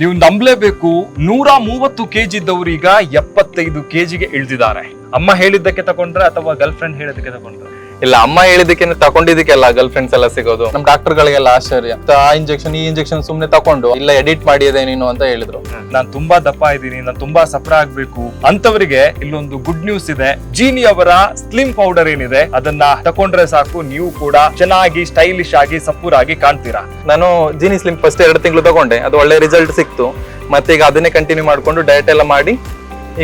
ನೀವು ನಂಬಲೇಬೇಕು. ನೂರ ಮೂವತ್ತು ಕೆಜಿ ಈಗ ಎಪ್ಪತ್ತೈದು ಕೆಜಿಗೆ ಇಳಿದಿದ್ದಾರೆ. ಅಮ್ಮ ಹೇಳಿದ್ದಕ್ಕೆ ತಗೊಂಡ್ರೆ ಅಥವಾ ಗರ್ಲ್ ಫ್ರೆಂಡ್ ಹೇಳಿದ್ದಕ್ಕೆ ತಗೊಂಡ್ರೆ? ಇಲ್ಲ ಅಮ್ಮ ಹೇಳಿದಕ್ಕೆ ತಕೊಂಡಿದ್ದಕ್ಕೆಲ್ಲ ಗರ್ಲ್ ಫ್ರೆಂಡ್ಸ್ ಎಲ್ಲ ಸಿಗೋದು. ನಮ್ ಡಾಕ್ಟರ್ ಗಳಿಗೆಲ್ಲ ಆಶ್ಚರ್ಯ ಆ ಇಂಜೆಕ್ಷನ್ ಈ ಇಂಜೆಕ್ಷನ್ ಸುಮ್ನೆ ತಕೊಂಡು ಇಲ್ಲ ಎಡಿಟ್ ಮಾಡಿದೆ ನೀನು ಅಂತ ಹೇಳಿದ್ರು. ನಾನು ತುಂಬಾ ದಪ್ಪ ಇದ್ದೀನಿ ನಾನು ತುಂಬಾ ಸಫರ ಆಗ್ಬೇಕು. ಅಂತವರಿಗೆ ಇಲ್ಲೊಂದು ಗುಡ್ ನ್ಯೂಸ್ ಇದೆ. ಜೀನಿ ಅವರ ಸ್ಲಿಮ್ ಪೌಡರ್ ಏನಿದೆ ಅದನ್ನ ತಕೊಂಡ್ರೆ ಸಾಕು ನೀವು ಕೂಡ ಚೆನ್ನಾಗಿ ಸ್ಟೈಲಿಶ್ ಆಗಿ ಸಪೂರಾಗಿ ಕಾಣ್ತೀರಾ? ನಾನು ಜೀನಿ ಸ್ಲಿಮ್ ಫಸ್ಟ್ ಎರಡು ತಿಂಗಳು ತಗೊಂಡೆ ಅದು ಒಳ್ಳೆ ರಿಸಲ್ಟ್ ಸಿಕ್ತು. ಮತ್ತೆ ಈಗ ಅದನ್ನೇ ಕಂಟಿನ್ಯೂ ಮಾಡ್ಕೊಂಡು ಡಯಟ್ ಎಲ್ಲ ಮಾಡಿ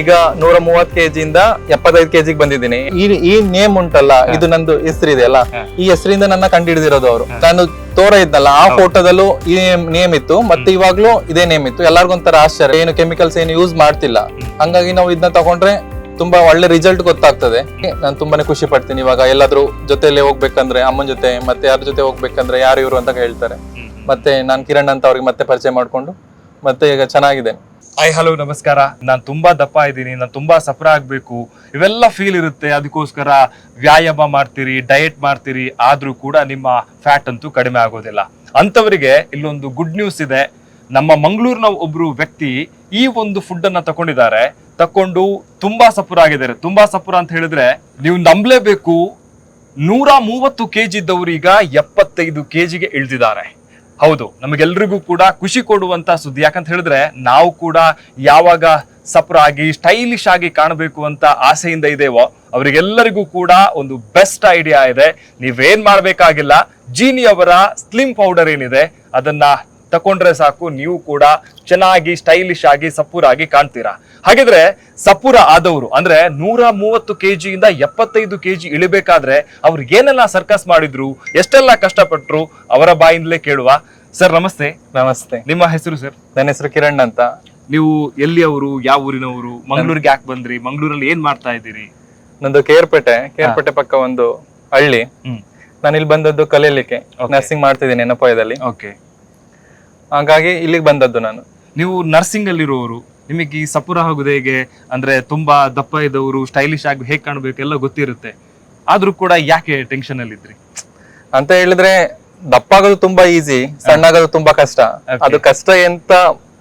ಈಗ ನೂರ ಮೂವತ್ ಇಂದ ಎಪ್ಪತ್ತೈದು ಕೆಜಿಗೆ ಬಂದಿದ್ದೀನಿ. ಈ ಈ ನೇಮ್ ಉಂಟಲ್ಲ ಇದು ನಂದು ಹೆಸರಿದೆ ಅಲ್ಲ ಈ ಹೆಸರಿಂದ ನನ್ನ ಕಂಡಿಡಿದಿರೋದು ಅವರು. ನಾನು ತೋರ ಇದ್ನಲ್ಲ ಆ ಫೋಟೋದಲ್ಲೂ ಈ ನೇಮ್ ಇತ್ತು ಮತ್ತೆ ಇವಾಗ್ಲೂ ಇದೇ ನೇಮ್ ಇತ್ತು. ಎಲ್ಲರಿಗೊಂಥರ ಆಶ್ಚರ್ಯ ಏನು ಕೆಮಿಕಲ್ಸ್ ಏನು ಯೂಸ್ ಮಾಡ್ತಿಲ್ಲ. ಹಂಗಾಗಿ ನಾವು ಇದನ್ನ ತಗೊಂಡ್ರೆ ತುಂಬಾ ಒಳ್ಳೆ ರಿಸಲ್ಟ್ ಗೊತ್ತಾಗ್ತದೆ. ನಾನು ತುಂಬಾನೇ ಖುಷಿ ಪಡ್ತೀನಿ. ಇವಾಗ ಎಲ್ಲಾದ್ರೂ ಜೊತೆಲಿ ಹೋಗ್ಬೇಕಂದ್ರೆ ಅಮ್ಮನ ಜೊತೆ ಮತ್ತೆ ಯಾರ ಜೊತೆ ಹೋಗ್ಬೇಕಂದ್ರೆ ಯಾರು ಇವರು ಅಂತ ಹೇಳ್ತಾರೆ ಮತ್ತೆ ನಾನು ಕಿರಣ್ ಅಂತ ಅವ್ರಿಗೆ ಮತ್ತೆ ಪರಿಚಯ ಮಾಡ್ಕೊಂಡು ಮತ್ತೆ ಈಗ ಚೆನ್ನಾಗಿದೆ. ಹಾಯ್ ಹಲೋ ನಮಸ್ಕಾರ. ನಾನು ತುಂಬಾ ದಪ್ಪ ಇದ್ದೀನಿ, ನಾನು ತುಂಬಾ ಸಫರ ಆಗಬೇಕು. ಇವೆಲ್ಲ ಫೀಲ್ ಇರುತ್ತೆ, ಅದಕ್ಕೋಸ್ಕರ ವ್ಯಾಯಾಮ ಮಾಡ್ತೀರಿ ಡಯಟ್ ಮಾಡ್ತೀರಿ, ಆದ್ರೂ ಕೂಡ ನಿಮ್ಮ ಫ್ಯಾಟ್ ಅಂತೂ ಕಡಿಮೆ ಆಗೋದಿಲ್ಲ. ಅಂಥವರಿಗೆ ಇಲ್ಲೊಂದು ಗುಡ್ ನ್ಯೂಸ್ ಇದೆ. ನಮ್ಮ ಮಂಗಳೂರಿನ ಒಬ್ಬರು ವ್ಯಕ್ತಿ ಈ ಒಂದು ಫುಡ್ ಅನ್ನ ತಕೊಂಡಿದ್ದಾರೆ. ತಕೊಂಡು ತುಂಬಾ ಸಫರ ಆಗಿದ್ದಾರೆ. ತುಂಬಾ ಸಫರ ಅಂತ ಹೇಳಿದ್ರೆ, ನೀವು ನಂಬಲೇಬೇಕು, ನೂರ ಮೂವತ್ತು ಕೆಜಿ ಇದ್ದವರು ಈಗ ಎಪ್ಪತ್ತೈದು ಕೆಜಿಗೆ ಇಳಿದಿದ್ದಾರೆ. ಹೌದು, ನಮಗೆಲ್ರಿಗೂ ಕೂಡ ಖುಷಿ ಕೊಡುವಂತ ಸುದ್ದಿ. ಯಾಕಂತ ಹೇಳಿದ್ರೆ, ನಾವು ಕೂಡ ಯಾವಾಗ ಸಪ್ರ ಆಗಿ ಸ್ಟೈಲಿಶ್ ಆಗಿ ಕಾಣಬೇಕು ಅಂತ ಆಸೆಯಿಂದ ಇದೆವೋ, ಅವರಿಗೆಲ್ಲರಿಗೂ ಕೂಡ ಒಂದು ಬೆಸ್ಟ್ ಐಡಿಯಾ ಇದೆ. ನೀವೇನ್ ಮಾಡ್ಬೇಕಾಗಿಲ್ಲ ಜೀನಿ ಅವರ ಸ್ಲಿಮ್ ಪೌಡರ್ ಏನಿದೆ, ಅದನ್ನ ತಕೊಂಡ್ರೆ ಸಾಕು ನೀವು ಕೂಡ ಚೆನ್ನಾಗಿ ಸ್ಟೈಲಿಶ್ ಆಗಿ ಸಪೂರಾಗಿ ಕಾಣ್ತೀರಾ? ಹಾಗಿದ್ರೆ ಸಪೂರ ಆದವರು ಅಂದ್ರೆ ನೂರ ಮೂವತ್ತು ಕೆಜಿಯಿಂದ ಎಪ್ಪತ್ತೈದು ಕೆಜಿ ಇಳಿಬೇಕಾದ್ರೆ ಅವ್ರು ಏನೆಲ್ಲ ಸರ್ಕಸ್ ಮಾಡಿದ್ರು ಎಷ್ಟೆಲ್ಲ ಕಷ್ಟಪಟ್ರು ಅವರ ಬಾಯಿಂದಲೇ ಕೇಳುವ. ಸರ್ ನಮಸ್ತೆ. ನಮಸ್ತೆ. ನಿಮ್ಮ ಹೆಸರು ಸರ್? ನನ್ನ ಹೆಸರು ಕಿರಣ್ ಅಂತ. ನೀವು ಎಲ್ಲಿಯವರು ಯಾವ ಊರಿನವರು ಮಂಗಳೂರಿಗೆ ಯಾಕೆ ಬಂದ್ರಿ ಮಂಗಳೂರಲ್ಲಿ ಏನ್ ಮಾಡ್ತಾ ಇದ್ದೀರಿ? ನಂದು ಕೇರ್ಪೇಟೆ ಕೇರ್ಪೇಟೆ ಪಕ್ಕ ಒಂದು ಹಳ್ಳಿ. ನಾನು ಇಲ್ಲಿ ಬಂದದ್ದು ಕಲೀಲಿಕ್ಕೆ ನರ್ಸಿಂಗ್ ಮಾಡ್ತಿದ್ದೀನಿ ನೆನಪಾಯದಲ್ಲಿ ಓಕೆ ಹಾಗಾಗಿ ಇಲ್ಲಿಗೆ ಬಂದದ್ದು ನಾನು. ನೀವು ನರ್ಸಿಂಗ್ ಅಲ್ಲಿರುವವರು ನಿಮಗೆ ಈ ಸಪುರ ಆಗುದು ಹೇಗೆ? ಅಂದ್ರೆ ತುಂಬಾ ದಪ್ಪ ಇದ್ದವರು ಸ್ಟೈಲಿಶ್ ಆಗಿ ಹೇಗೆ ಕಾಣಬೇಕು ಎಲ್ಲ ಗೊತ್ತಿರುತ್ತೆ. ಆದ್ರೂ ಕೂಡ ಯಾಕೆ ಟೆನ್ಷನ್ ಅಲ್ಲಿ ಇದ್ರಿ ಅಂತ ಹೇಳಿದ್ರೆ ದಪ್ಪ ಆಗೋದು ತುಂಬಾ ಈಸಿ ಸಣ್ಣ ಆಗೋದು ತುಂಬಾ ಕಷ್ಟ. ಅದು ಕಷ್ಟ ಎಂತ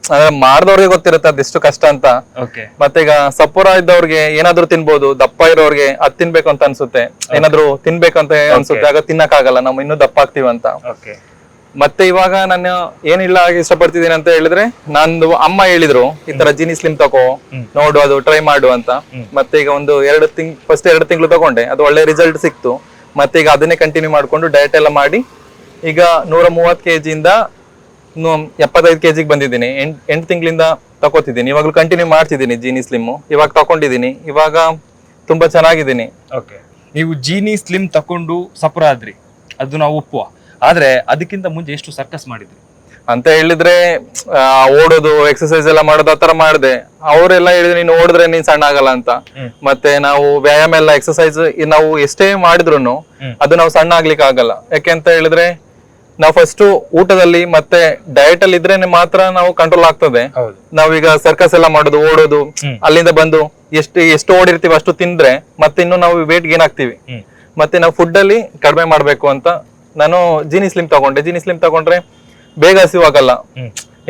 ಅಂದ್ರೆ ಮಾಡಿದವ್ರಿಗೆ ಗೊತ್ತಿರುತ್ತೆ ಅದೆಷ್ಟು ಕಷ್ಟ ಅಂತ. ಮತ್ತೆ ಈಗ ಸಪುರ ಇದ್ದವ್ರಿಗೆ ಏನಾದ್ರೂ ತಿನ್ಬೋದು ದಪ್ಪ ಇರೋರ್ಗೆ ಅದ್ ತಿನ್ಬೇಕು ಅಂತ ಅನ್ಸುತ್ತೆ. ಏನಾದ್ರೂ ಅಂತ ಅನ್ಸುತ್ತೆ ಆಗ ತಿನ್ನಕ್ಕಾಗಲ್ಲ ನಾವು ಇನ್ನೂ ದಪ್ಪ ಆಗ್ತೀವಂತ ಮತ್ತೆ ಇವಾಗ ನಾನು ಏನಿಲ್ಲ ಇಷ್ಟಪಡ್ತಿದ್ದೀನಿ ಅಂತ ಹೇಳಿದ್ರೆ ನಂದು ಅಮ್ಮ ಹೇಳಿದ್ರು ಈ ತರ ಜೀನಿ ಸ್ಲಿಮ್ ತಗೋ ನೋಡು ಅದು ಟ್ರೈ ಮಾಡು ಅಂತ. ಮತ್ತೆ ಈಗ ಒಂದು ಎರಡು ತಿಂಗ್ ಫಸ್ಟ್ ಎರಡು ತಿಂಗಳು ತಗೊಂಡೆ ಅದು ಒಳ್ಳೆ ರಿಸಲ್ಟ್ ಸಿಕ್ತು. ಮತ್ತೆ ಈಗ ಅದನ್ನೇ ಕಂಟಿನ್ಯೂ ಮಾಡ್ಕೊಂಡು ಡಯಟ್ ಎಲ್ಲ ಮಾಡಿ ಈಗ ನೂರ ಮೂವತ್ತು ಕೆ ಜಿಯಿಂದ ಎಪ್ಪತ್ತೈದು ಕೆ ಜಿಗೆ ಬಂದಿದ್ದೀನಿ. ಎಂಟ್ ಎಂಟು ತಿಂಗಳಿಂದ ತಗೋತಿದ್ದೀನಿ ಇವಾಗಲೂ ಕಂಟಿನ್ಯೂ ಮಾಡ್ತಿದ್ದೀನಿ ಜೀನಿ ಸ್ಲಿಮ್ ಇವಾಗ ತಗೊಂಡಿದ್ದೀನಿ ಇವಾಗ ತುಂಬಾ ಚೆನ್ನಾಗಿದ್ದೀನಿ. ಓಕೆ ನೀವು ಜೀನಿ ಸ್ಲಿಮ್ ತಕೊಂಡು ಸಪ್ರಾದ್ರಿ. ಆದ್ರಿ ಅದು ನಾವು ಒಪ್ಪುವ. ಆದ್ರೆ ಅದಕ್ಕಿಂತ ಮುಂಚೆ ಎಷ್ಟು ಸರ್ಕಸ್ ಮಾಡಿದ್ರಿ? ಅಂತ ಹೇಳಿದ್ರೆ ಆ, ಓಡೋದು ಎಕ್ಸರ್ಸೈಸ್ ಎಲ್ಲ ಮಾಡೋದು ಆತರ ಮಾಡಿದೆ. ಅವರೆಲ್ಲ ಹೇಳಿದ್ರೆ ನೀನು ಓಡಿದ್ರೆ ನೀನ್ ಸಣ್ಣ ಆಗಲ್ಲ ಅಂತ. ಮತ್ತೆ ನಾವು ವ್ಯಾಯಾಮ ಎಲ್ಲ ಎಕ್ಸರ್ಸೈಸ್ ನಾವು ಎಷ್ಟೇ ಮಾಡಿದ್ರು ಅದು ನಾವು ಸಣ್ಣ ಆಗ್ಲಿಕ್ಕೆ ಆಗಲ್ಲ. ಯಾಕೆ ಅಂತ ಹೇಳಿದ್ರೆ ನಾವು ಫಸ್ಟ್ ಊಟದಲ್ಲಿ ಮತ್ತೆ ಡಯಟ್ ಅಲ್ಲಿ ಇದ್ರೇನೆ ಮಾತ್ರ ನಾವು ಕಂಟ್ರೋಲ್ ಆಗ್ತದೆ. ಹೌದು. ನಾವೀಗ ಸರ್ಕಸ್ ಎಲ್ಲ ಮಾಡೋದು ಓಡೋದು ಅಲ್ಲಿಂದ ಬಂದು ಎಷ್ಟು ಎಷ್ಟು ಓಡಿರ್ತೀವಿ ಅಷ್ಟು ತಿಂದ್ರೆ ಮತ್ತೆ ಇನ್ನು ನಾವು ವೇಟ್ ಗೇನ್ ಆಗ್ತೀವಿ. ಹ್ಮ್. ಮತ್ತೆ ನಾವು ಫುಡ್ ಅಲ್ಲಿ ಕಡಿಮೆ ಮಾಡ್ಬೇಕು ಅಂತ ನಾನು ಜೀನಿ ಸ್ಲಿಮ್ ತಗೊಂಡೆ. ಜೀನಿ ಸ್ಲಿಮ್ ತಗೊಂಡ್ರೆ ಬೇಗ ಹಸಿವಾಗಲ್ಲ.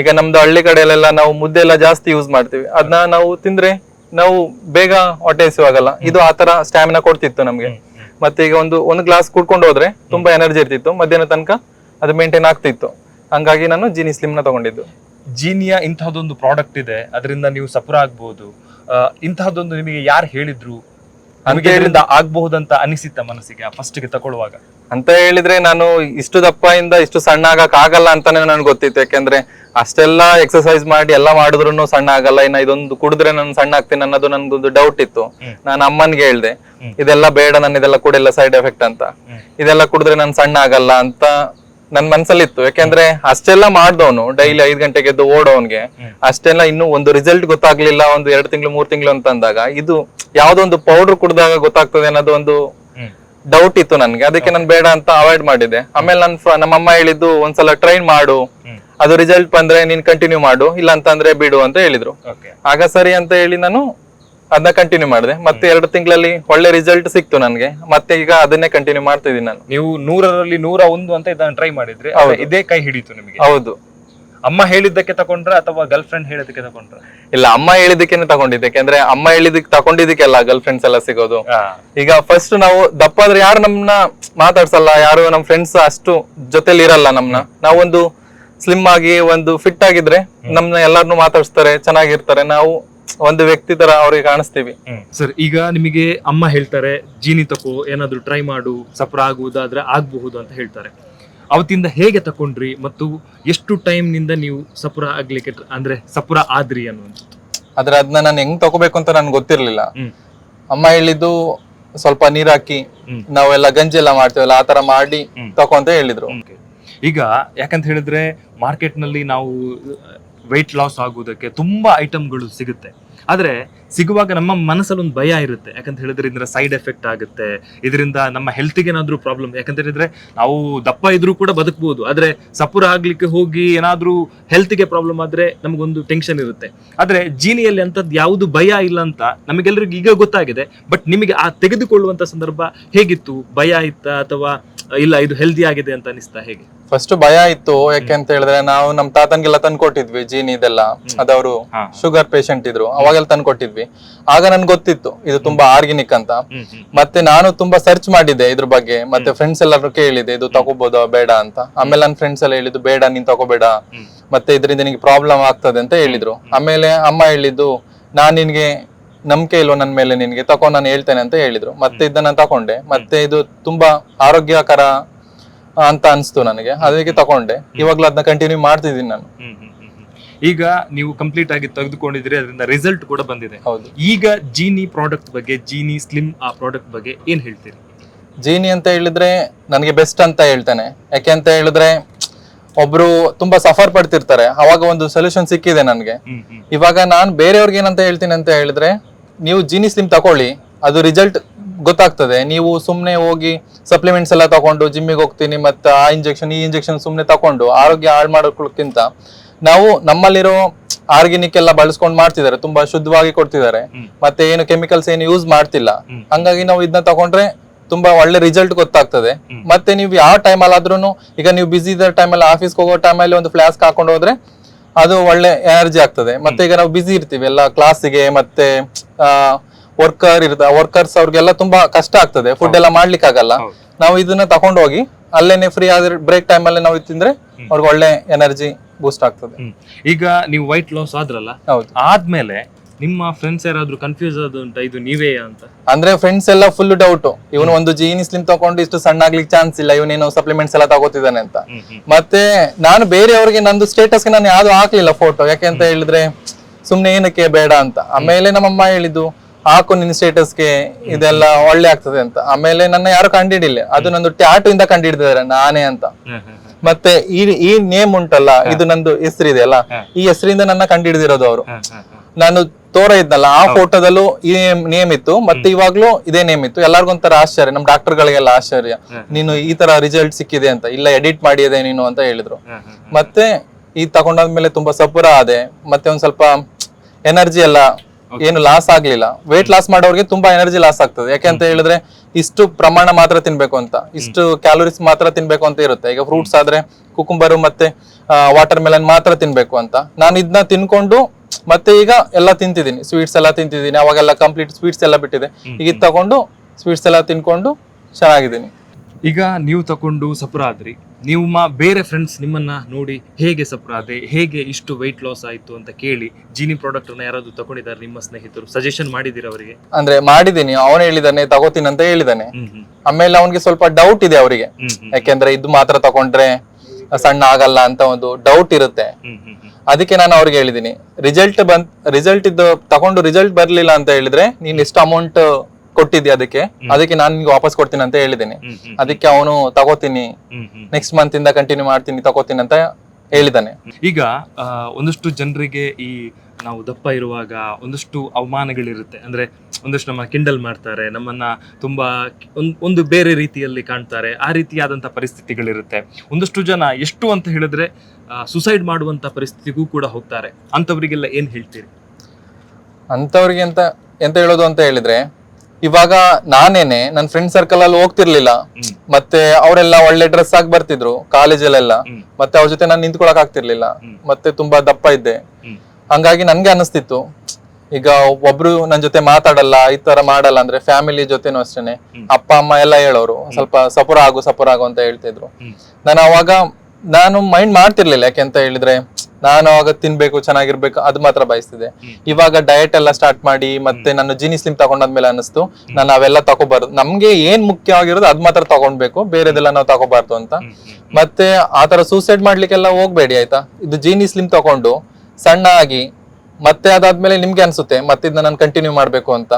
ಈಗ ನಮ್ದು ಹಳ್ಳಿ ಕಡೆಯಲ್ಲೆಲ್ಲ ನಾವು ಮುದ್ದೆ ಎಲ್ಲ ಜಾಸ್ತಿ ಯೂಸ್ ಮಾಡ್ತೀವಿ. ಅದನ್ನ ನಾವು ತಿಂದ್ರೆ ನಾವು ಬೇಗ ಹೊಟ್ಟೆ ಹಸಿವಾಗಲ್ಲ. ಇದು ಆತರ ಸ್ಟ್ಯಾಮಿನಾ ಕೊಡ್ತಿತ್ತು ನಮ್ಗೆ. ಮತ್ತೆ ಈಗ ಒಂದು ಒಂದು ಗ್ಲಾಸ್ ಕುಡ್ಕೊಂಡು ಹೋದ್ರೆ ತುಂಬಾ ಎನರ್ಜಿ ಇರ್ತಿತ್ತು. ಮಧ್ಯಾಹ್ನ ತನಕ ಅದು ಮೇಂಟೈನ್ ಆಗ್ತಿತ್ತು. ಹಂಗಾಗಿ ನಾನು ಜೀನಿ ಸ್ಲಿಮ್ನ ನ ತಗೊಂಡಿದ್ದು. ಜೀನಿಯ ಇಂತಹದೊಂದು ಪ್ರಾಡಕ್ಟ್ ಇದೆ. ಅದರಿಂದ ನೀವು ಸಫರ್ ಆಗ್ಬಹುದು ಇಂತಹದೊಂದು ನಿಮಗೆ ಯಾರು ಹೇಳಿದ್ರು? ನಮಗೆ ಇದರಿಂದ ಆಗ್ಬಹುದಂತ ಅನಿಸಿತ್ತ ಮನಸ್ಸಿಗೆ ಫಸ್ಟ್ಗೆ ತಗೊಳ್ಳುವಾಗ? ಅಂತ ಹೇಳಿದ್ರೆ ನಾನು ಇಷ್ಟು ದಪ್ಪ ಇಂದ ಇಷ್ಟು ಸಣ್ಣ ಆಗಕ್ ಆಗಲ್ಲ ಅಂತಾನೆ ನನ್ಗೆ ಗೊತ್ತಿತ್ತು. ಯಾಕೆಂದ್ರೆ ಅಷ್ಟೆಲ್ಲ ಎಕ್ಸರ್ಸೈಸ್ ಮಾಡಿ ಎಲ್ಲ ಮಾಡಿದ್ರು ಸಣ್ಣ ಆಗಲ್ಲ. ಇನ್ನ ಇದೊಂದು ಕುಡಿದ್ರೆ ನಾನು ಸಣ್ಣ ಆಗ್ತೀನಿ ಅನ್ನೋದು ನನ್ಗೊಂದು ಡೌಟ್ ಇತ್ತು. ನಾನು ಅಮ್ಮನ್ಗೆ ಹೇಳ್ದೆ ಇದೆಲ್ಲ ಬೇಡ ನಾನು ಇದೆಲ್ಲ ಕುಡಿಯಲ್ಲ ಸೈಡ್ ಎಫೆಕ್ಟ್ ಅಂತ ಇದೆಲ್ಲ ಕುಡಿದ್ರೆ ನಾನು ಸಣ್ಣ ಆಗಲ್ಲ ಅಂತ ನನ್ ಮನ್ಸಲ್ಲಿ ಇತ್ತು ಯಾಕೆಂದ್ರೆ ಅಷ್ಟೆಲ್ಲ ಮಾಡ್ದವನು ಡೈಲಿ ಐದ್ ಗಂಟೆಗೆ ಎದ್ದು ಓಡೋನ್ಗೆ. ಅಷ್ಟೆಲ್ಲ ಇನ್ನು ಒಂದು ರಿಸಲ್ಟ್ ಗೊತ್ತಾಗ್ಲಿಲ್ಲ ಒಂದು ಎರಡು ತಿಂಗಳು ಮೂರ್ ತಿಂಗಳು ಅಂತ ಅಂದಾಗ ಇದು ಯಾವ್ದೋ ಒಂದು ಪೌಡರ್ ಕುಡ್ದಾಗ ಗೊತ್ತಾಗ್ತದೆ ಅನ್ನೋದು ಒಂದು ಡೌಟ್ ಇತ್ತು ನನ್ಗೆ. ಅದಕ್ಕೆ ನಾನು ಬೇಡ ಅಂತ ಅವಾಯ್ಡ್ ಮಾಡಿದೆ. ಆಮೇಲೆ ನನ್ ನಮ್ಮಮ್ಮ ಹೇಳಿದ್ದು ಒಂದ್ಸಲ ಟ್ರೈನ್ ಮಾಡು. ಅದು ರಿಸಲ್ಟ್ ಬಂದ್ರೆ ನೀನ್ ಕಂಟಿನ್ಯೂ ಮಾಡು ಇಲ್ಲ ಅಂತಂದ್ರೆ ಬಿಡು ಅಂತ ಹೇಳಿದ್ರು. ಆಗ ಸರಿ ಅಂತ ಹೇಳಿ ನಾನು ಅದನ್ನ ಕಂಟಿನ್ಯೂ ಮಾಡಿದೆ. ಮತ್ತೆ ಎರಡು ತಿಂಗಳಲ್ಲಿ ಒಳ್ಳೆ ರಿಸಲ್ಟ್ ಸಿಕ್ತು ನನಗೆ. ಮತ್ತೆ ಈಗ ಅದನ್ನೇ ಕಂಟಿನ್ಯೂ ಮಾಡ್ತಾ ಮಾಡ್ತಿದ್ದೀನಿ ನಾನು. ನೀವು ನೂರರಲ್ಲಿ ನೂರ ಒಂದು ಅಂತ ಇದನ್ನ ಟ್ರೈ ಮಾಡಿದ್ರೆ ಹೌದು. ಇದೇ ಕೈ ಹಿಡಿತು ನಿಮಗೆ. ಹೌದು. ಅಮ್ಮ ಹೇಳಿದ್ದಕ್ಕೆ ತಗೊಂಡ್ರ ಅಥವಾ ಗರ್ಲ್ ಫ್ರೆಂಡ್ ಹೇಳಿದ್ದಕ್ಕೆ ತಗೊಂಡ್ರ ಇಲ್ಲ ಅಮ್ಮ ಹೇಳಿದಕ್ಕೇನೆ ತಗೊಂಡಿದ್ದೆ. ಯಾಕೆಂದ್ರೆ ಅಮ್ಮ ಹೇಳಿದಕ್ಕೆ ತಗೊಂಡಿದ್ದಕ್ಕೆಲ್ಲ ಗರ್ಲ್ ಫ್ರೆಂಡ್ಸ್ ಎಲ್ಲ ಸಿಗೋದು. ಈಗ ಫಸ್ಟ್ ನಾವು ದಪ್ಪ ಆದ್ರೆ ಯಾರು ನಮ್ನ ಮಾತಾಡ್ಸಲ್ಲ ಯಾರು ನಮ್ ಫ್ರೆಂಡ್ಸ್ ಅಷ್ಟು ಜೊತೆಲಿ ಇರಲ್ಲ ನಮ್ನ. ನಾವೊಂದು ಸ್ಲಿಮ್ ಆಗಿ ಒಂದು ಫಿಟ್ ಆಗಿದ್ರೆ ನಮ್ನ ಎಲ್ಲಾರ್ನು ಮಾತಾಡ್ಸ್ತಾರೆ ಚೆನ್ನಾಗಿರ್ತಾರೆ. ನಾವು ಒಂದು ವ್ಯಕ್ತಿ ತರ ಅವ್ರಿಗೆ ಕಾಣಿಸ್ತೀವಿ. ಸರ್ ಈಗ ನಿಮಗೆ ಅಮ್ಮ ಹೇಳ್ತಾರೆ ಜೀನಿ ತಕೋ ಏನಾದ್ರು ಟ್ರೈ ಮಾಡು ಸಪ್ರ ಆಗುವುದಾದ್ರೆ ಆಗಬಹುದು ಅಂತ ಹೇಳ್ತಾರೆ. ಅವತ್ತಿಂದ ಹೇಗೆ ತಕೊಂಡ್ರಿ ಮತ್ತು ಎಷ್ಟು ಟೈಮ್ನಿಂದ ನೀವು ಸಪುರ ಆಗ್ಲಿಕ್ಕೆ tr- ಅಂದ್ರೆ ಸಪುರ ಆದ್ರಿ ಅನ್ನುವಂಥದ್ದು? ಆದ್ರೆ ಅದನ್ನ ನಾನು ಹೆಂಗ್ ತಗೋಬೇಕು ಅಂತ ನನ್ಗೆ ಗೊತ್ತಿರ್ಲಿಲ್ಲ. ಹ್ಮ್. ಅಮ್ಮ ಹೇಳಿದ್ದು ಸ್ವಲ್ಪ ನೀರ್ ಹಾಕಿ ಹ್ಮ್. ನಾವೆಲ್ಲ ಗಂಜಿ ಎಲ್ಲ ಆ ಆತರ ಮಾಡಿ ತಕೋ ತಗೋ ಅಂತ ಹೇಳಿದ್ರು. Okay. ಈಗ ಯಾಕಂತ ಹೇಳಿದ್ರೆ ಮಾರ್ಕೆಟ್ನಲ್ಲಿ ನಾವು ವೆಯ್ಟ್ ಲಾಸ್ ಆಗುವುದಕ್ಕೆ ತುಂಬಾ ಐಟಮ್ಗಳು ಸಿಗುತ್ತೆ. ಆದ್ರೆ ಸಿಗುವಾಗ ನಮ್ಮ ಮನಸ್ಸಲ್ಲಿ ಒಂದು ಭಯ ಇರುತ್ತೆ. ಯಾಕಂತ ಹೇಳಿದ್ರೆ ಇದರ ಸೈಡ್ ಎಫೆಕ್ಟ್ ಆಗುತ್ತೆ. ಇದರಿಂದ ನಮ್ಮ ಹೆಲ್ತ್ಗೆ ಏನಾದ್ರೂ ಪ್ರಾಬ್ಲಮ್ ಯಾಕಂತ ಹೇಳಿದ್ರೆ ನಾವು ದಪ್ಪ ಇದ್ರೂ ಕೂಡ ಬದುಕಬಹುದು ಆದ್ರೆ ಸಪುರ ಆಗ್ಲಿಕ್ಕೆ ಹೋಗಿ ಏನಾದ್ರೂ ಹೆಲ್ತ್ಗೆ ಪ್ರಾಬ್ಲಮ್ ಆದ್ರೆ ನಮಗೊಂದು ಟೆನ್ಷನ್ ಇರುತ್ತೆ. ಆದ್ರೆ ಜೀನಿಯಲ್ಲಿ ಅಂತದ್ದು ಯಾವುದು ಭಯ ಇಲ್ಲ ಅಂತ ನಮಗೆಲ್ಲರಿಗೂ ಈಗ ಗೊತ್ತಾಗಿದೆ. ಬಟ್ ನಿಮಗೆ ಆ ತೆಗೆದುಕೊಳ್ಳುವಂತ ಸಂದರ್ಭ ಹೇಗಿತ್ತು? ಭಯ ಇತ್ತಾ ಅಥವಾ ಇಲ್ಲ ಇದು ಹೆಲ್ದಿ ಆಗಿದೆ ಅಂತ ಅನಿಸ್ತಾ ಹೇಗೆ? ಫಸ್ಟ್ ಭಯ ಇತ್ತು. ಯಾಕೆ ಅಂತ ಹೇಳಿದ್ರೆ ನಾವು ನಮ್ ತಾತನ್ಗೆಲ್ಲ ತಂದ್ಕೊಟ್ಟಿದ್ವಿ ಜೀನಿ ಇದೆಲ್ಲ. ಅದವರು ಶುಗರ್ ಪೇಷಂಟ್ ಇದ್ರು. ಅವಾಗೆಲ್ಲ ತಂದ್ಕೊಟ್ಟಿದ್ವಿ. ಆಗ ನನ್ಗೆ ಗೊತ್ತಿತ್ತು ಇದು ತುಂಬಾ ಆರ್ಗ್ಯಾನಿಕ್ ಅಂತ. ಮತ್ತೆ ನಾನು ತುಂಬಾ ಸರ್ಚ್ ಮಾಡಿದ್ದೆ ಇದ್ರ ಬಗ್ಗೆ. ಮತ್ತೆ ಫ್ರೆಂಡ್ಸ್ ಎಲ್ಲರೂ ಕೇಳಿದೆ ಇದು ತಗೋಬೋದಾ ಬೇಡ ಅಂತ. ಆಮೇಲೆ ನನ್ನ ಫ್ರೆಂಡ್ಸ್ ಎಲ್ಲ ಹೇಳಿದ್ದು ಬೇಡ ನೀನ್ ತಗೋಬೇಡ. ಮತ್ತೆ ಇದರಿಂದ ನಿನಗೆ ಪ್ರಾಬ್ಲಮ್ ಆಗ್ತದೆ ಅಂತ ಹೇಳಿದ್ರು. ಆಮೇಲೆ ಅಮ್ಮ ಹೇಳಿದ್ದು ನಾನ್ ನಿನ್ಗೆ ನಂಬಿಕೆ ಇಲ್ವೋ ನನ್ನ ಮೇಲೆ ನಿನ್ಗೆ ತಕೋ ನಾನು ಹೇಳ್ತೇನೆ ಅಂತ ಹೇಳಿದ್ರು. ಮತ್ತೆ ಇದನ್ನ ತಕೊಂಡೆ. ಮತ್ತೆ ಇದು ತುಂಬಾ ಆರೋಗ್ಯಕರ ಅಂತ ಅನ್ಸ್ತು ನನಗೆ. ಅದಕ್ಕೆ ತಕೊಂಡೆ. ಇವಾಗ್ಲೂ ಅದನ್ನ ಕಂಟಿನ್ಯೂ ಮಾಡ್ತಿದ್ದೀನಿ ನಾನು. ಈಗ ನೀವು ಕಂಪ್ಲೀಟ್ ಆಗಿ ತೆಗೆದುಕೊಂಡಿದ್ರೆ ಅದರಿಂದ ರಿಸಲ್ಟ್ ಕೂಡ ಬಂದಿದೆ. ಹೌದು. ಈಗ ಜೀನಿ ಪ್ರಾಡಕ್ಟ್ ಬಗ್ಗೆ ಜೀನಿ ಸ್ಲಿಮ್ ಆ ಪ್ರಾಡಕ್ಟ್ ಬಗ್ಗೆ ಏನ್ ಹೇಳ್ತೀರಿ? ಜೀನಿ ಅಂತ ಹೇಳಿದ್ರೆ ನನಗೆ ಬೆಸ್ಟ್ ಅಂತ ಹೇಳ್ತೇನೆ. ಯಾಕೆ ಅಂತ ಹೇಳಿದ್ರೆ ಒಬ್ರು ತುಂಬಾ ಸಫರ್ ಪಡ್ತಿರ್ತಾರೆ. ಅವಾಗ ಒಂದು ಸೊಲ್ಯೂಷನ್ ಸಿಕ್ಕಿದೆ ನನಗೆ. ಇವಾಗ ನಾನು ಬೇರೆಯವ್ರಿಗೆ ಏನಂತ ಹೇಳ್ತೀನಿ ಅಂತ ಹೇಳಿದ್ರೆ ನೀವು ಜೀನಿ ಸ್ಲಿಮ್ ತಕೊಳ್ಳಿ. ಅದು ರಿಸಲ್ಟ್ ಗೊತ್ತಾಗ್ತದೆ. ನೀವು ಸುಮ್ಮನೆ ಹೋಗಿ ಸಪ್ಲಿಮೆಂಟ್ಸ್ ಎಲ್ಲ ತಗೊಂಡು ಜಿಮ್ಮಿಗೆ ಹೋಗ್ತೀನಿ ಮತ್ತೆ ಆ ಇಂಜೆಕ್ಷನ್ ಈ ಇಂಜೆಕ್ಷನ್ ಸುಮ್ಮನೆ ತಗೊಂಡು ಆರೋಗ್ಯ ಹಾಳು ಮಾಡೋಕ್ಕಿಂತ ನಾವು ನಮ್ಮಲ್ಲಿರೋ ಆರ್ಗ್ಯಾನಿಕ್ ಎಲ್ಲ ಬಳಸ್ಕೊಂಡು ಮಾಡ್ತಿದ್ದಾರೆ ತುಂಬಾ ಶುದ್ಧವಾಗಿ ಕೊಡ್ತಿದ್ದಾರೆ. ಮತ್ತೆ ಏನು ಕೆಮಿಕಲ್ಸ್ ಏನು ಯೂಸ್ ಮಾಡ್ತಿಲ್ಲ. ಹಂಗಾಗಿ ನಾವು ಇದನ್ನ ತಗೊಂಡ್ರೆ ತುಂಬಾ ಒಳ್ಳೆ ರಿಸಲ್ಟ್ ಗೊತ್ತಾಗ್ತದೆ. ಮತ್ತೆ ನೀವು ಯಾವ ಟೈಮ್ ಅಲ್ಲಾದ್ರೂ ಈಗ ನೀವು ಬಿಸಿ ಇದ್ದ ಟೈಮಲ್ಲಿ ಆಫೀಸ್ಗೆ ಹೋಗೋ ಟೈಮಲ್ಲಿ ಒಂದು ಫ್ಲಾಸ್ಕ್ ಹಾಕೊಂಡು ಹೋದ್ರೆ ಅದು ಒಳ್ಳೆ ಎನರ್ಜಿ ಆಗ್ತದೆ. ಮತ್ತೆ ಈಗ ನಾವು ಬಿಸಿ ಇರ್ತೀವಿ ಎಲ್ಲ ಕ್ಲಾಸಿಗೆ ಮತ್ತೆ ವರ್ಕರ್ ಇರ್ತ ವರ್ಕರ್ಸ್ ಅವ್ರಿಗೆಲ್ಲ ತುಂಬಾ ಕಷ್ಟ ಆಗ್ತದೆ. ಫುಡ್ ಎಲ್ಲ ಮಾಡ್ಲಿಕ್ಕೆ ಆಗಲ್ಲ ನಾವು ಇದನ್ನ ತಗೊಂಡೋಗಿ ಅಲ್ಲೇನೆ ಫ್ರೀ ಆದ್ರೆ ಬ್ರೇಕ್ ಟೈಮ್ ಅಲ್ಲಿ ನಾವು ತಿಂದ್ರೆ ಅವ್ರಿಗೆ ಒಳ್ಳೆ ಎನರ್ಜಿ ಬೂಸ್ಟ್ ಆಗ್ತದೆ. ಈಗ ನೀವು ವೈಟ್ ಲಾಸ್ ಆದ್ರಲ್ಲ ಹೌದು. ಆದ್ಮೇಲೆ ನಿಮ್ಮ ಫ್ರೆಂಡ್ಸ್ ಯಾರಾದ್ರೂ ಕನ್ಫ್ಯೂಸ್ ಆದಂತ ಇದು ನೀವೇ ಅಂತ? ಅಂದ್ರೆ ಫ್ರೆಂಡ್ಸ್ ಎಲ್ಲ ಫುಲ್ ಡೌಟ್ ಇವನು ಒಂದು ಜೀನ್ಸ್ ಸ್ಲಿಮ್ ತಗೊಂಡು ಇಷ್ಟು ಸಣ್ಣ ಆಗ್ಲಿಕ್ಕೆ ಚಾನ್ಸ್ ಇಲ್ಲ ಇವನೇನೋ ಸಪ್ಲಿಮೆಂಟ್ಸ್ ಎಲ್ಲ ತಗೋತಿದ್ದಾನೆ ಅಂತ. ಮತ್ತೆ ನಾನು ಬೇರೆಯವ್ರಿಗೆ ನಂದು ಸ್ಟೇಟಸ್ಗೆ ನಾನು ಯಾವ್ದು ಹಾಕ್ಲಿಲ್ಲ ಫೋಟೋ ಯಾಕೆ ಅಂತ ಹೇಳಿದ್ರೆ ಸುಮ್ನೆ ಏನಕ್ಕೆ ಬೇಡ ಅಂತ. ಆಮೇಲೆ ನಮ್ಮಮ್ಮ ಹೇಳಿದ್ದು ಹಾಕು ನಿನ್ನ ಸ್ಟೇಟಸ್ಗೆ ಇದೆಲ್ಲ ಒಳ್ಳೆ ಆಗ್ತದೆ ಅಂತ. ಆಮೇಲೆ ನನ್ನ ಯಾರು ಕಂಡಿಡಿಲ್ಲ ಅದು ನಂದು ಟ್ಯಾಟು ಇಂದ ಕಂಡಿಡಿದ್ದಾರೆ ನಾನೇ ಅಂತ. ಮತ್ತೆ ಈ ಈ ನೇಮ್ ಉಂಟಲ್ಲ ಇದು ನಂದು ಹೆಸರಿದೆ ಅಲ್ಲ? ಈ ಹೆಸರಿಂದ ನನ್ನ ಕಂಡಿಡಿದಿರೋದು ಅವರು. ಹ್ಮ್ ಹ್ಮ್ ಹ್ಮ್. ನಾನು ತೋರ ಇದ್ನಲ್ಲ ಆ ಫೋಟೋದಲ್ಲೂ ಈ ನೇಮ್ ಇತ್ತು ಮತ್ತೆ ಇವಾಗ್ಲೂ ಇದೇ ನೇಮ್ ಇತ್ತು. ಎಲ್ಲರಿಗೂ ಒಂಥರ ಆಶ್ಚರ್ಯ ನಮ್ ಡಾಕ್ಟರ್ ಗಳಿಗೆಲ್ಲ ಆಶ್ಚರ್ಯ ನೀನು ಈ ತರ ರಿಸಲ್ಟ್ ಸಿಕ್ಕಿದೆ ಅಂತ ಇಲ್ಲ ಎಡಿಟ್ ಮಾಡಿದೆ ನೀನು ಅಂತ ಹೇಳಿದ್ರು. ಮತ್ತೆ ಈ ತಗೊಂಡಾದ್ಮೇಲೆ ತುಂಬಾ ಸಪುರ ಆದೆ ಮತ್ತೆ ಒಂದ್ ಸ್ವಲ್ಪ ಎನರ್ಜಿ ಎಲ್ಲ ಏನು ಲಾಸ್ ಆಗ್ಲಿಲ್ಲ. ವೇಟ್ ಲಾಸ್ ಮಾಡೋರಿಗೆ ತುಂಬಾ ಎನರ್ಜಿ ಲಾಸ್ ಆಗ್ತದೆ. ಯಾಕೆ ಅಂತ ಹೇಳಿದ್ರೆ ಇಷ್ಟು ಪ್ರಮಾಣ ಮಾತ್ರ ತಿನ್ಬೇಕು ಅಂತ ಇಷ್ಟು ಕ್ಯಾಲೋರೀಸ್ ಮಾತ್ರ ತಿನ್ಬೇಕು ಅಂತ ಇರುತ್ತೆ. ಈಗ ಫ್ರೂಟ್ಸ್ ಆದ್ರೆ ಕುಕುಂಬರು ಮತ್ತೆ ವಾಟರ್ ಮೆಲನ್ ಮಾತ್ರ ತಿನ್ಬೇಕು ಅಂತ. ನಾನು ಇದನ್ನ ತಿನ್ಕೊಂಡು ಮತ್ತೆ ಈಗ ಎಲ್ಲ ತಿಂತಿದ್ದೀನಿ. ಸ್ವೀಟ್ಸ್ ಎಲ್ಲ ತಿಂತಿದ್ದೀನಿ. ಅವಾಗೆಲ್ಲ ಕಂಪ್ಲೀಟ್ ಸ್ವೀಟ್ಸ್ ಎಲ್ಲ ಬಿಟ್ಟಿದೆ. ಈಗ ತಗೊಂಡು ಸ್ವೀಟ್ಸ್ ಎಲ್ಲ ತಿನ್ಕೊಂಡು ಚೆನ್ನಾಗಿದ್ದೀನಿ. ಈಗ ನೀವು ತಗೊಂಡು ಸಪುರ ಆದ್ರಿ ನಿಮ್ಮ ಬೇರೆ ಫ್ರೆಂಡ್ಸ್ ನಿಮ್ಮನ್ನ ನೋಡಿ ಹೇಗೆ ಸಪ್ರಾದೆ ಹೇಗೆ ಇಷ್ಟು ವೆಯ್ಟ್ ಲಾಸ್ ಆಯ್ತು ಅಂತ ಕೇಳಿ ಜೀನಿ ಪ್ರಾಡಕ್ಟ್ ಅನ್ನ ಯಾರಾದ್ರು ತಗೊಂಡಿದ್ದಾರೆ ನಿಮ್ಮ ಸ್ನೇಹಿತರು ಸಜೆಷನ್ ಮಾಡಿದ್ದೀರಾ ಅವರಿಗೆ? ಅಂದ್ರೆ ಮಾಡಿದ್ದೀನಿ ಅವನು ಹೇಳಿದಾನೆ ತಗೋತೀನಿ ಅಂತ ಹೇಳಿದಾನೆ ಆಮೇಲೆ ಅವನಿಗೆ ಸ್ವಲ್ಪ ಡೌಟ್ ಇದೆ ಅವರಿಗೆ. ಯಾಕೆಂದ್ರೆ ಇದು ಮಾತ್ರ ತಗೊಂಡ್ರೆ ಸಣ್ಣ ಆಗಲ್ಲ ಅಂತ ಒಂದು ಡೌಟ್ ಇರುತ್ತೆ. ಅದಕ್ಕೆ ನಾನು ಅವ್ರಿಗೆ ಹೇಳಿದ್ದೀನಿ ರಿಸಲ್ಟ್ ಬಂದ್ ರಿಸಲ್ಟ್ ಇದ್ದು ತಗೊಂಡು ರಿಸಲ್ಟ್ ಬರ್ಲಿಲ್ಲ ಅಂತ ಹೇಳಿದ್ರೆ ನೀನ್ ಎಷ್ಟು ಅಮೌಂಟ್ ಕೊಟ್ಟಿದ್ಯಾ ಅದಕ್ಕೆ. ಅದಕ್ಕೆ ನಾನು ನಿಮ್ಗೆ ವಾಪಸ್ ಕೊಡ್ತೀನಿ ಅಂತ ಹೇಳಿದ್ದೀನಿ. ಅದಕ್ಕೆ ಅವನು ತಗೋತೀನಿ. ನೆಕ್ಸ್ಟ್ ಮಂತ್ ಇಂದ ಕಂಟಿನ್ಯೂ ಮಾಡ್ತೀನಿ ತಗೋತೀನಿ ಅಂತ ಹೇಳಿದ್ದಾನೆ. ಈಗ ಆ, ಒಂದಷ್ಟು ಜನರಿಗೆ ಈ ನಾವು ದಪ್ಪ ಇರುವಾಗ ಒಂದಷ್ಟು ಅವಮಾನಗಳಿರುತ್ತೆ. ಅಂದ್ರೆ ಒಂದಷ್ಟು ನಮ್ಮ ಕಿಂಡಲ್ ಮಾಡ್ತಾರೆ ನಮ್ಮನ್ನ ತುಂಬಾ ಒಂದ್- ಒಂದು ಬೇರೆ ರೀತಿಯಲ್ಲಿ ಕಾಣ್ತಾರೆ ಆ ರೀತಿಯಾದಂತ ಪರಿಸ್ಥಿತಿಗಳಿರುತ್ತೆ. ಒಂದಷ್ಟು ಜನ ಎಷ್ಟು ಅಂತ ಹೇಳಿದ್ರೆ ಸುಸೈಡ್ ಮಾಡುವಂತ ಪರಿಸ್ಥಿತಿಗೂ ಕೂಡ ಹೋಗ್ತಾರೆ. ಅಂತವರಿಗೆಲ್ಲ ಏನ್ ಹೇಳ್ತೀರಿ? ಅಂತವ್ರಿಗೆ ಅಂತ ಎಂತ ಹೇಳೋದು ಅಂತ ಹೇಳಿದ್ರೆ ಇವಾಗ ನಾನೇನೆ ನನ್ನ ಫ್ರೆಂಡ್ ಸರ್ಕಲ್ ಅಲ್ಲಿ ಹೋಗ್ತಿರ್ಲಿಲ್ಲ. ಮತ್ತೆ ಅವರೆಲ್ಲ ಒಳ್ಳೆ ಡ್ರೆಸ್ ಆಗಿ ಬರ್ತಿದ್ರು ಕಾಲೇಜಲ್ಲೆಲ್ಲ. ಮತ್ತೆ ಅವ್ರ ಜೊತೆ ನಾನು ನಿಂತ್ಕೊಳಕ್ ಆಗ್ತಿರ್ಲಿಲ್ಲ. ಮತ್ತೆ ತುಂಬಾ ದಪ್ಪ ಇದ್ದೆ. ಹಂಗಾಗಿ ನನ್ಗೆ ಅನಿಸ್ತಿತ್ತು ಈಗ ಒಬ್ರು ನನ್ ಜೊತೆ ಮಾತಾಡಲ್ಲ ಈ ತರ ಮಾಡಲ್ಲ ಅಂದ್ರೆ ಫ್ಯಾಮಿಲಿ ಜೊತೆನೂ ಅಷ್ಟೇನೆ. ಅಪ್ಪ ಅಮ್ಮ ಎಲ್ಲ ಹೇಳೋರು ಸ್ವಲ್ಪ ಸಪುರ ಆಗು ಸಪುರ ಆಗು ಅಂತ ಹೇಳ್ತಿದ್ರು. ನಾನು ಅವಾಗ ನಾನು ಮೈಂಡ್ ಮಾಡ್ತಿರ್ಲಿಲ್ಲ ಯಾಕೆಂತ ಹೇಳಿದ್ರೆ ನಾನು ಆಗ ತಿನ್ಬೇಕು ಚೆನ್ನಾಗಿರ್ಬೇಕು ಅದು ಮಾತ್ರ ಬಯಸ್ತಿದೆ. ಇವಾಗ ಡಯಟ್ ಎಲ್ಲ ಸ್ಟಾರ್ಟ್ ಮಾಡಿ ಮತ್ತೆ ನಾನು ಜೀನಿ ಸ್ಲಿಮ್ ತಗೊಂಡಾದ್ಮೇಲೆ ಅನಿಸ್ತು ನಾನು ಅವೆಲ್ಲ ತಗೋಬಾರ್ದು. ನಮ್ಗೆ ಏನ್ ಮುಖ್ಯವಾಗಿರೋದು ಅದ್ ಮಾತ್ರ ತಗೊಂಡ್ಬೇಕು. ಬೇರೆದೆಲ್ಲ ನಾವು ತಗೋಬಾರ್ದು ಅಂತ. ಮತ್ತೆ ಆತರ ಸೂಸೈಡ್ ಮಾಡ್ಲಿಕ್ಕೆಲ್ಲ ಹೋಗ್ಬೇಡಿ ಆಯ್ತಾ? ಇದು ಜೀನಿ ಸ್ಲಿಮ್ ತಗೊಂಡು ಸಣ್ಣ ಆಗಿ ಮತ್ತೆ ಅದಾದ್ಮೇಲೆ ನಿಮ್ಗೆ ಅನ್ಸುತ್ತೆ ಮತ್ತೆ ಇದನ್ನ ನಾನು ಕಂಟಿನ್ಯೂ ಮಾಡ್ಬೇಕು ಅಂತ.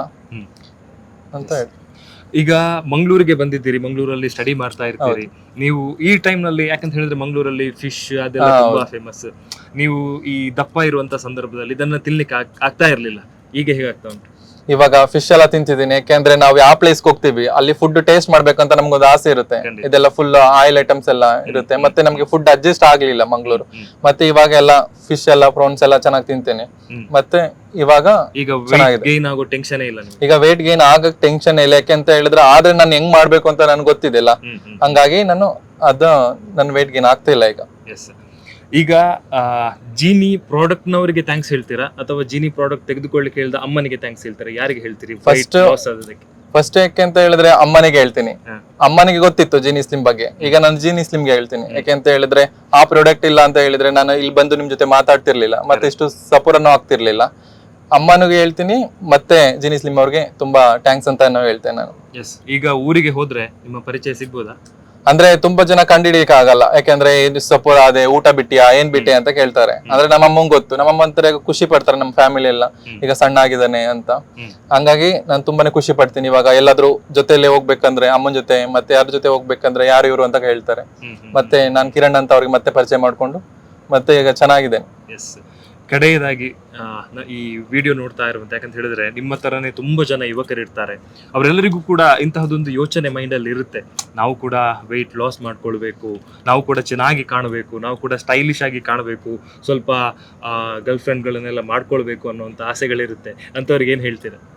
ಅಂತ ಹೇಳಿ ಈಗ ಮಂಗಳೂರಿಗೆ ಬಂದಿದ್ದೀರಿ ಮಂಗಳೂರಲ್ಲಿ ಸ್ಟಡಿ ಮಾಡ್ತಾ ಇರ್ತೀರಿ. ನೀವು ಈ ಟೈಮ್ನಲ್ಲಿ ಯಾಕಂತ ಹೇಳಿದ್ರೆ ಮಂಗಳೂರಲ್ಲಿ ಫಿಶ್ ಅದೆಲ್ಲ ತುಂಬಾ ಫೇಮಸ್ ನೀವು ಈ ದಪ್ಪ ಇರುವಂತ ಸಂದರ್ಭದಲ್ಲಿ ಇದನ್ನ ತಿನ್ಲಿಕ್ಕೆ ಆಗ್- ಆಗ್ತಾ ಇರ್ಲಿಲ್ಲ. ಈಗ ಹೇಗಾಗ್ತಾ ಉಂಟು? ಇವಾಗ ಫಿಶ್ ಎಲ್ಲ ತಿಂತಿದ್ದೀನಿ. ಯಾಕೆಂದ್ರೆ ನಾವು ಯಾವ ಪ್ಲೇಸ್ ಹೋಗ್ತೀವಿ ಅಲ್ಲಿ ಫುಡ್ ಟೇಸ್ಟ್ ಮಾಡ್ಬೇಕಂತ ನಮ್ಗೊಂದು ಆಸೆ ಇರುತ್ತೆ. ಇದೆಲ್ಲ ಫುಲ್ ಆಯಿಲ್ ಐಟಮ್ಸ್ ಎಲ್ಲ ಇರುತ್ತೆ. ಮತ್ತೆ ನಮ್ಗೆ ಫುಡ್ ಅಡ್ಜಸ್ಟ್ ಆಗ್ಲಿಲ್ಲ ಮಂಗಳೂರು. ಮತ್ತೆ ಇವಾಗ ಎಲ್ಲ ಫಿಶ್ ಎಲ್ಲ ಪ್ರಾನ್ಸ್ ಎಲ್ಲ ಚೆನ್ನಾಗಿ ತಿಂತೇನೆ. ಮತ್ತೆ ಇವಾಗ ಈಗ. ಗೇನ್ ಆಗೋ ಟೆನ್ಷನ್ ಇಲ್ಲ ಯಾಕೆ ಈಗ ವೇಟ್ ಗೇನ್ ಆಗಕ್ ಟೆನ್ಷನ್ ಇಲ್ಲ. ಯಾಕೆಂತ ಹೇಳಿದ್ರೆ ಆದ್ರೆ ನಾನು ಹೆಂಗ್ ಮಾಡ್ಬೇಕು ಅಂತ ನನ್ಗೆ ಗೊತ್ತಿದ್ದಿಲ್ಲ. ಹಂಗಾಗಿ ನಾನು ಅದ ನನ್ನ ವೇಟ್ ಗೇನ್ ಆಗ್ತಿಲ್ಲ ಈಗ. ಈಗ ಆ, ಜೀನಿ ಪ್ರಾಡಕ್ಟ್ ನವರಿಗೆ ಥ್ಯಾಂಕ್ಸ್ ಹೇಳ್ತೀರಾ? ಅಥವಾ ಜೀನಿ ಪ್ರಾಡಕ್ಟ್ ತೆಗೆದುಕೊಳ್ಳಿಕ್ಕೆ ಹೇಳಿದ ಅಮ್ಮನಿಗೆ ಥ್ಯಾಂಕ್ಸ್ ಹೇಳ್ತೀರಾ? ಯಾರಿಗೆ ಹೇಳ್ತೀರಿ? ಫಸ್ಟ್ ಫಸ್ಟ್ ಯಾಕೆ ಅಂತ ಹೇಳಿದ್ರೆ ಅಮ್ಮನಿಗೆ ಹೇಳ್ತೀನಿ. ಅಮ್ಮನಿಗೆ ಗೊತ್ತಿತ್ತು ಜೀನಿ ಸ್ಲಿಮ್ ಬಗ್ಗೆ. ಈಗ ನಾನು ಜೀನಿ ಸ್ಲಿಮ್ಗೆ ಹೇಳ್ತೀನಿ. ಯಾಕೆ ಅಂತ ಹೇಳಿದ್ರೆ ಆ ಪ್ರಾಡಕ್ಟ್ ಇಲ್ಲ ಅಂತ ಹೇಳಿದ್ರೆ ನಾನು ಇಲ್ಲಿ ಬಂದು ನಿಮ್ ಜೊತೆ ಮಾತಾಡ್ತಿರ್ಲಿಲ್ಲ. ಮತ್ತೆ ಇಷ್ಟು ಸಪೋರ್ಟನ್ನು ಆಗ್ತಿರ್ಲಿಲ್ಲ. ಅಮ್ಮನಿಗೆ ಹೇಳ್ತೀನಿ ಮತ್ತೆ ಜೀನಿ ಸ್ಲಿಮ್ ಅವ್ರಿಗೆ ತುಂಬಾ ಥ್ಯಾಂಕ್ಸ್ ಅಂತ ಹೇಳ್ತೇನೆ ನಾನು. ಎಸ್ ಈಗ ಊರಿಗೆ ಹೋದ್ರೆ ನಿಮ್ಮ ಪರಿಚಯ ಸಿಗ್ಬೋದಾ? ಅಂದ್ರೆ ತುಂಬಾ ಜನ ಕಂಡಿಡಿಯಕ್ ಆಗಲ್ಲ ಯಾಕಂದ್ರೆ ಇದು ಸಪೋರ ಅದೇ ಊಟ ಬಿಟ್ಟಿಯಾ ಏನ್ ಬಿಟ್ಟಿ ಅಂತ ಕೇಳ್ತಾರೆ. ಅಂದ್ರೆ ನಮ್ಮ ಅಮ್ಮಂಗ್ ಗೊತ್ತು. ನಮ್ಮ ಅಮ್ಮ ಅಂತಾರೆ ಖುಷಿ ಪಡ್ತಾರೆ ನಮ್ಮ ಫ್ಯಾಮಿಲಿ ಎಲ್ಲ. ಈಗ ಸಣ್ಣ ಆಗಿದ್ದಾನೆ ಅಂತ ಹಂಗಾಗಿ ನಾನು ತುಂಬಾನೇ ಖುಷಿ ಪಡ್ತೀನಿ ಇವಾಗ. ಎಲ್ಲಾದ್ರೂ ಜೊತೆಲಿ ಹೋಗ್ಬೇಕಂದ್ರೆ ಅಮ್ಮನ ಜೊತೆ ಮತ್ತೆ ಯಾರ ಜೊತೆ ಹೋಗ್ಬೇಕಂದ್ರೆ ಯಾರು ಇವರು ಅಂತ ಹೇಳ್ತಾರೆ ಮತ್ತೆ ನಾನು ಕಿರಣ್ ಅಂತ ಅವ್ರಿಗೆ ಮತ್ತೆ ಪರಿಚಯ ಮಾಡ್ಕೊಂಡು ಮತ್ತೆ ಈಗ ಚೆನ್ನಾಗಿದ್ದೇನೆ. ಎಸ್ ಕಡೆಯದಾಗಿ ಆ, ನ- ಈ ವಿಡಿಯೋ ನೋಡ್ತಾ ಇರುವಂತ. ಯಾಕಂತ ಹೇಳಿದ್ರೆ ನಿಮ್ಮ ತರನೇ ತುಂಬಾ ಜನ ಯುವಕರು ಇರ್ತಾರೆ ಅವರೆಲ್ಲರಿಗೂ ಕೂಡ ಇಂತಹದೊಂದು ಯೋಚನೆ ಮೈಂಡಲ್ಲಿ ಇರುತ್ತೆ. ನಾವು ಕೂಡ ವೆಯ್ಟ್ ಲಾಸ್ ಮಾಡ್ಕೊಳ್ಬೇಕು. ನಾವು ಕೂಡ ಚೆನ್ನಾಗಿ ಕಾಣಬೇಕು. ನಾವು ಕೂಡ ಸ್ಟೈಲಿಶ್ ಆಗಿ ಕಾಣಬೇಕು. ಸ್ವಲ್ಪ ಗರ್ಲ್ ಫ್ರೆಂಡ್ಗಳನ್ನೆಲ್ಲ ಮಾಡ್ಕೊಳ್ಬೇಕು ಅನ್ನುವಂಥ ಆಸೆಗಳಿರುತ್ತೆ. ಅಂಥವ್ರಿಗೆ ಏನು ಹೇಳ್ತೀರಾ?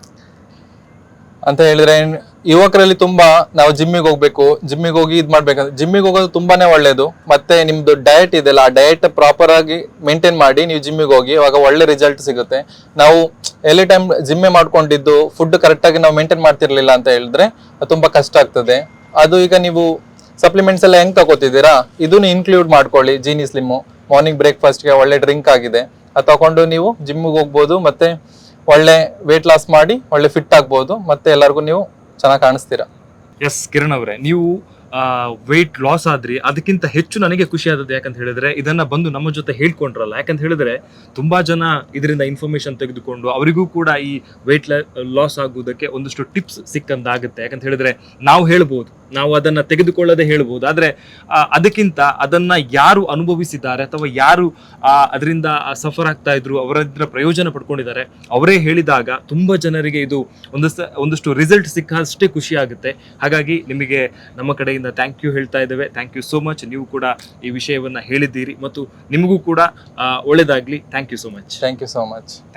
ಅಂತ ಹೇಳಿದ್ರೆ ಯುವಕರಲ್ಲಿ ತುಂಬಾ ನಾವು ಜಿಮ್ಮಿಗೆ ಹೋಗ್ಬೇಕು ಜಿಮ್ಮಿಗೆ ಹೋಗಿ ಇದು ಮಾಡ್ಬೇಕಂದ್ರೆ ಜಿಮ್ಮಿಗೆ ಹೋಗೋದು ತುಂಬಾನೇ ಒಳ್ಳೇದು. ಮತ್ತೆ ನಿಮ್ದು ಡಯಟ್ ಇದೆಲ್ಲ ಆ ಡಯಟ್ ಪ್ರಾಪರ್ ಆಗಿ ಮೇಂಟೈನ್ ಮಾಡಿ ನೀವು ಜಿಮ್ಮಿಗೆ ಹೋಗಿ, ಇವಾಗ ಒಳ್ಳೆ ರಿಸಲ್ಟ್ ಸಿಗುತ್ತೆ. ನಾವು ಎಲ್ಲಿ ಟೈಮ್ ಜಿಮ್ಮೆ ಮಾಡ್ಕೊಂಡಿದ್ದು ಫುಡ್ ಕರೆಕ್ಟ್ ಆಗಿ ನಾವು ಮೇಂಟೈನ್ ಮಾಡ್ತಿರ್ಲಿಲ್ಲ ಅಂತ ಹೇಳಿದ್ರೆ ಅದು ತುಂಬಾ ಕಷ್ಟ ಆಗ್ತದೆ. ಅದು ಈಗ ನೀವು ಸಪ್ಲಿಮೆಂಟ್ಸ್ ಎಲ್ಲ ಹೆಂಗ್ ತಗೋತಿದ್ದೀರಾ? ಇದನ್ನು ಇನ್ಕ್ಲೂಡ್ ಮಾಡ್ಕೊಳ್ಳಿ ಜೀನಿ ಸ್ಲಿಮ್ಮು ಮಾರ್ನಿಂಗ್ ಬ್ರೇಕ್ಫಾಸ್ಟ್ಗೆ ಒಳ್ಳೆ ಡ್ರಿಂಕ್ ಆಗಿದೆ. ಅದು ತಗೊಂಡು ನೀವು ಜಿಮ್ಮಿಗೆ ಹೋಗ್ಬೋದು, ಮತ್ತೆ ಒಳ್ಳೆ ವೇಟ್ ಲಾಸ್ ಮಾಡಿ, ಒಳ್ಳೆ ಫಿಟ್ ಆಗ್ಬೋದು, ಮತ್ತೆ ಎಲ್ಲರಿಗೂ ನೀವು ಚೆನ್ನಾಗಿ ಕಾಣಿಸ್ತೀರಾ. ಎಸ್ ಕಿರಣ್ ಅವರೇ, ನೀವು ವೆಯ್ಟ್ ಲಾಸ್ ಆದ್ರಿ, ಅದಕ್ಕಿಂತ ಹೆಚ್ಚು ನನಗೆ ಖುಷಿ ಆದದ್ದು ಯಾಕಂತ ಹೇಳಿದ್ರೆ, ಇದನ್ನ ಬಂದು ನಮ್ಮ ಜೊತೆ ಹೇಳ್ಕೊಂಡ್ರಲ್ಲ, ಯಾಕಂತ ಹೇಳಿದ್ರೆ, ತುಂಬಾ ಜನ ಇದರಿಂದ ಇನ್ಫಾರ್ಮೇಶನ್ ತೆಗೆದುಕೊಂಡು, ಅವರಿಗೂ ಕೂಡ ಈ ವೆಯ್ಟ್ ಲಾಸ್ ಆಗುವುದಕ್ಕೆ ಒಂದಷ್ಟು ಟಿಪ್ಸ್ ಸಿಕ್ಕಂತಾಗುತ್ತೆ. ಯಾಕಂತ ಹೇಳಿದ್ರೆ, ನಾವು ಹೇಳ್ಬೋದು ನಾವು ಅದನ್ನ ತೆಗೆದುಕೊಳ್ಳದೆ ಹೇಳ್ಬೋದು ಆದ್ರೆ ಅದಕ್ಕಿಂತ ಅದನ್ನ ಯಾರು ಅನುಭವಿಸಿದ್ದಾರೆ ಅಥವಾ ಯಾರು ಅದರಿಂದ ಸಫರ್ ಆಗ್ತಾ ಇದ್ರು ಅವರಿಂದ ಪ್ರಯೋಜನ ಪಡ್ಕೊಂಡಿದ್ದಾರೆ ಅವರೇ ಹೇಳಿದಾಗ ತುಂಬಾ ಜನರಿಗೆ ಇದು ಒಂದಷ್ಟು ಒಂದಷ್ಟು ರಿಸಲ್ಟ್ ಸಿಕ್ಕಷ್ಟೇ ಖುಷಿ ಆಗುತ್ತೆ. ಹಾಗಾಗಿ ನಿಮಗೆ ನಮ್ಮ ಕಡೆಯಿಂದ ಥ್ಯಾಂಕ್ ಯು ಹೇಳ್ತಾ ಇದ್ದೇವೆ. ಥ್ಯಾಂಕ್ ಯು ಸೋ ಮಚ್ ನೀವು ಕೂಡ ಈ ವಿಷಯವನ್ನ ಹೇಳಿದ್ದೀರಿ ಮತ್ತು ನಿಮಗೂ ಕೂಡ ಒಳ್ಳೆಯದಾಗಲಿ ಒಳ್ಳೆದಾಗ್ಲಿ. Thank you so much thank you so much thank